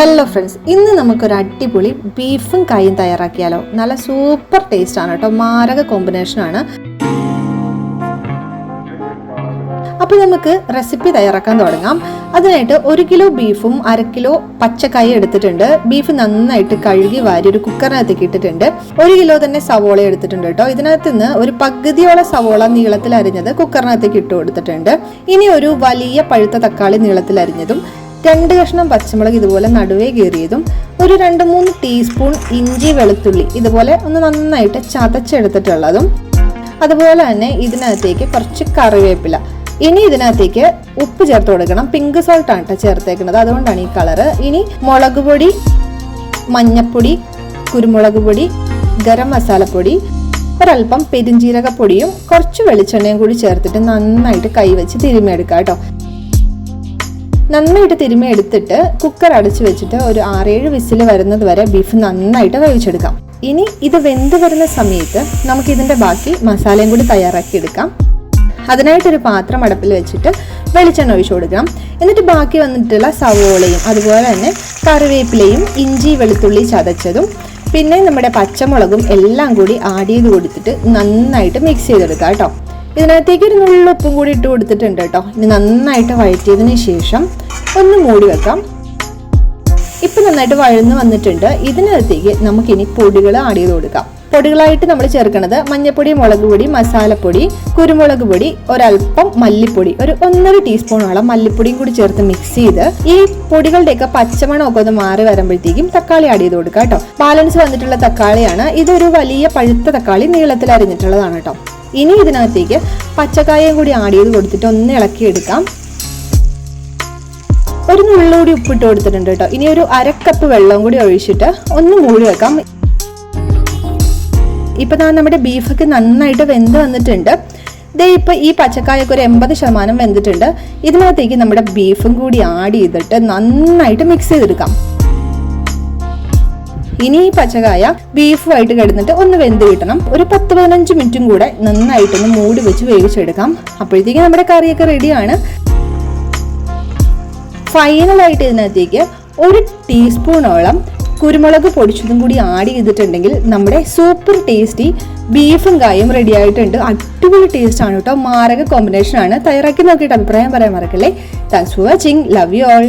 Hello friends ഇന്ന് നമുക്കൊരു അടിപൊളി ബീഫും കായും തയ്യാറാക്കിയാലോ? നല്ല സൂപ്പർ ടേസ്റ്റ് ആണ് കേട്ടോ. മാരക കോമ്പിനേഷൻ ആണ്. അപ്പോൾ നമുക്ക് റെസിപ്പി തയ്യാറാക്കാൻ തുടങ്ങാം. അതിനായിട്ട് ഒരു കിലോ ബീഫും അര കിലോ പച്ചക്കായ എടുത്തിട്ടുണ്ട്. ബീഫ് നന്നായിട്ട് കഴുകി വാരി ഒരു കുക്കറിനകത്തേക്ക് ഇട്ടിട്ടുണ്ട്. ഒരു കിലോ തന്നെ സവോള എടുത്തിട്ടുണ്ട് കേട്ടോ. ഇതിനകത്ത് നിന്ന് ഒരു പകുതിയോളം സവോള നീളത്തിൽ അരിഞ്ഞത് കുക്കറിനകത്തേക്ക് ഇട്ട് കൊടുത്തിട്ടുണ്ട്. ഇനി ഒരു വലിയ പഴുത്ത തക്കാളി നീളത്തിൽ അരിഞ്ഞതും രണ്ട് കഷ്ണം പച്ചമുളക് ഇതുപോലെ നടുവേ കീറിയതും ഒരു രണ്ട് മൂന്ന് ടീസ്പൂൺ ഇഞ്ചി വെളുത്തുള്ളി ഇതുപോലെ ഒന്ന് നന്നായിട്ട് ചതച്ചെടുത്തിട്ടുള്ളതും. അതുപോലെ തന്നെ ഇതിനകത്തേക്ക് കുറച്ച് കറിവേപ്പില. ഇനി ഇതിനകത്തേക്ക് ഉപ്പ് ചേർത്ത് കൊടുക്കണം. പിങ്ക് സോൾട്ട് ആണ് കേട്ടോ ചേർത്തേക്കുന്നത്. അതുകൊണ്ടാണ് ഈ കളറ് ഇനി മുളക് പൊടി മഞ്ഞപ്പൊടി കുരുമുളക് പൊടി ഗരം മസാലപ്പൊടി ഒരല്പം പെരിഞ്ജീരകപ്പൊടിയും കുറച്ച് വെളിച്ചെണ്ണയും കൂടി ചേർത്തിട്ട് നന്നായിട്ട് കൈവച്ച് തിരുമ്മിയെടുക്കാം കേട്ടോ നന്നായിട്ട് തിരുമ്മി എടുത്തിട്ട് കുക്കർ അടച്ചു വെച്ചിട്ട് ഒരു ആറേഴ് വിസിൽ വരുന്നത് വരെ ബീഫ് നന്നായിട്ട് വേവിച്ചെടുക്കാം. ഇനി ഇത് വെന്ത് വരുന്ന സമയത്ത് നമുക്ക് ഇതിന്റെ ബാക്കി മസാലയും കൂടി തയ്യാറാക്കി എടുക്കാം. അതിനായിട്ടൊരു പാത്രം അടപ്പിൽ വെച്ചിട്ട് വെളിച്ചെണ്ണ ഒഴിച്ചു കൊടുക്കണം എന്നിട്ട് ബാക്കി വന്നിട്ടുള്ള സവോളയും അതുപോലെ തന്നെ കറിവേപ്പിലയും ഇഞ്ചി വെളുത്തുള്ളി ചതച്ചതും പിന്നെ നമ്മുടെ പച്ചമുളകും എല്ലാം കൂടി ആഡ് ചെയ്ത് കൊടുത്തിട്ട് നന്നായിട്ട് മിക്സ് ചെയ്തെടുക്കാം കേട്ടോ. ഇതിനകത്തേക്ക് ഒരു നുള്ളുപ്പും കൂടി ഇട്ട് കൊടുത്തിട്ടുണ്ട് കേട്ടോ. ഇനി നന്നായിട്ട് വഴറ്റിയതിന് ശേഷം ഒന്ന് മൂടി വെക്കാം. ഇപ്പം നന്നായിട്ട് വഴന്ന് വന്നിട്ടുണ്ട്. ഇതിനകത്തേക്ക് നമുക്കിനി പൊടികൾ ആഡ് ചെയ്ത് കൊടുക്കാം. പൊടികളായിട്ട് നമ്മൾ ചേർക്കുന്നത് മഞ്ഞപ്പൊടി മുളക് പൊടി മസാലപ്പൊടി കുരുമുളക് പൊടി ഒരല്പം മല്ലിപ്പൊടി. ഒരു ഒന്നര ടീസ്പൂണോളം മല്ലിപ്പൊടിയും കൂടി ചേർത്ത് മിക്സ് ചെയ്ത് ഈ പൊടികളുടെയൊക്കെ പച്ചമണമൊക്കെ ഒന്ന് മാറി വരുമ്പോഴത്തേക്കും തക്കാളി ആഡ് ചെയ്ത് കൊടുക്കാം കേട്ടോ. ബാലൻസ് വന്നിട്ടുള്ള തക്കാളിയാണ്. ഇതൊരു വലിയ പഴുത്ത തക്കാളി നീളത്തിൽ അരിഞ്ഞിട്ടുള്ളതാണ് കേട്ടോ. ഇനി ഇതിനകത്തേക്ക് പച്ചക്കായയും കൂടി ആഡ് ചെയ്ത് കൊടുത്തിട്ട് ഒന്ന് ഇളക്കിയെടുക്കാം. ഒരു നുള്ളൂടി ഉപ്പിട്ട് കൊടുത്തിട്ടുണ്ട് കേട്ടോ. ഇനി ഒരു അരക്കപ്പ് വെള്ളം കൂടി ഒഴിച്ചിട്ട് ഒന്ന് മൂടി വെക്കാം. ഇപ്പൊ നാ നമ്മുടെ ബീഫൊക്കെ നന്നായിട്ട് വെന്ത് വന്നിട്ടുണ്ട്. ദേ ഇപ്പൊ ഈ പച്ചക്കായൊക്കെ ഒരു എൺപത് ശതമാനം വെന്തിട്ടുണ്ട്. ഇതിനകത്തേക്ക് നമ്മുടെ ബീഫും കൂടി ആഡ് ചെയ്തിട്ട് നന്നായിട്ട് മിക്സ് ചെയ്തെടുക്കാം. ഇനി ഈ പച്ചകായ ബീഫുമായിട്ട് കിടന്നിട്ട് ഒന്ന് വെന്ത് കിട്ടണം. ഒരു പത്ത് പതിനഞ്ച് മിനിറ്റും കൂടെ നന്നായിട്ടൊന്ന് മൂടി വെച്ച് വേവിച്ചെടുക്കാം. അപ്പോഴത്തേക്ക് നമ്മുടെ കറിയൊക്കെ റെഡിയാണ് ഫൈനലായിട്ട് ഇതിനകത്തേക്ക് ഒരു ടീസ്പൂണോളം കുരുമുളക് പൊടിച്ചതും കൂടി ആഡ് ചെയ്തിട്ടുണ്ടെങ്കിൽ നമ്മുടെ സൂപ്പർ ടേസ്റ്റി ബീഫും കായും റെഡി ആയിട്ടുണ്ട്. അടിപൊളി ടേസ്റ്റ് ആണ് കേട്ടോ. മാരക കോമ്പിനേഷൻ ആണ്. തയ്യാറാക്കി നോക്കിയിട്ട് അഭിപ്രായം പറയാൻ മറക്കല്ലേ. Thanks for watching love you all